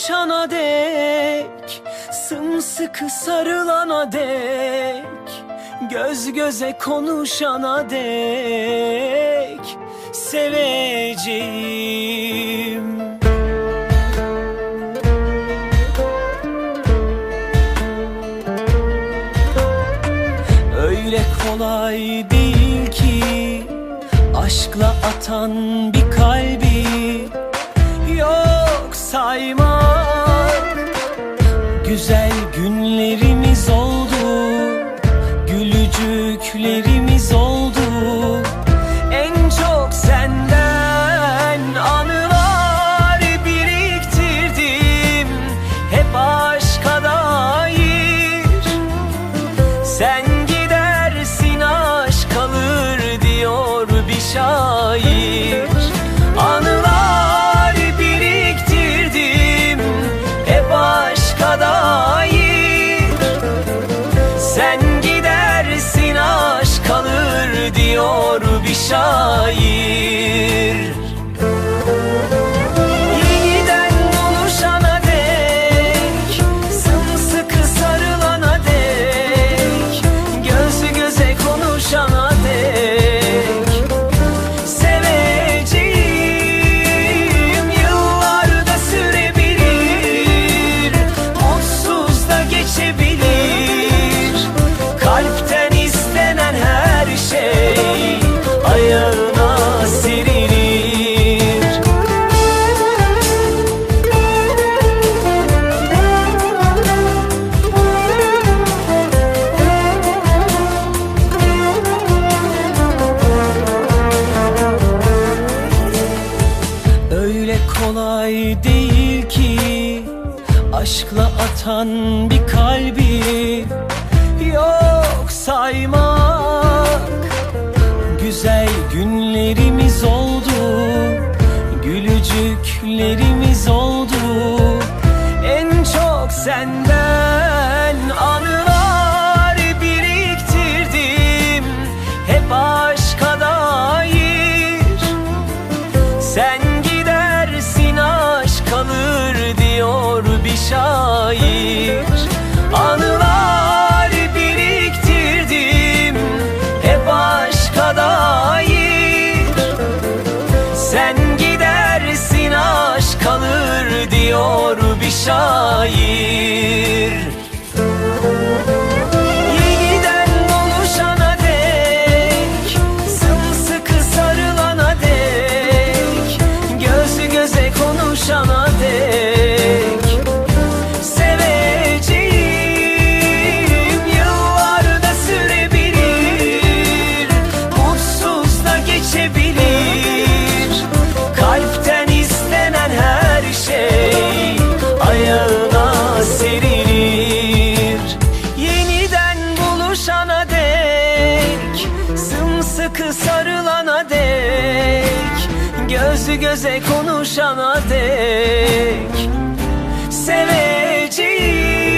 konuşana dek Sımsıkı sarılana dek Göz göze konuşana dek Seveceğim. Öyle kolay değil ki Aşkla atan bir kalbi Yok saymak Gülücüklerimiz oldu. En çok senden anılar biriktirdim. Hep aşka dair. Sen gidersin aşk kalır diyor bir şair kolay değil ki. Aşkla atan bir kalbi Yok saymak. Güzel günlerimiz oldu Gülücüklerimiz oldu. En çok senden şair Anılar biriktirdim hep aşka dair Sen gidersin aşk kalır diyor bir şair Gözü göze konuşana dek Seveceğim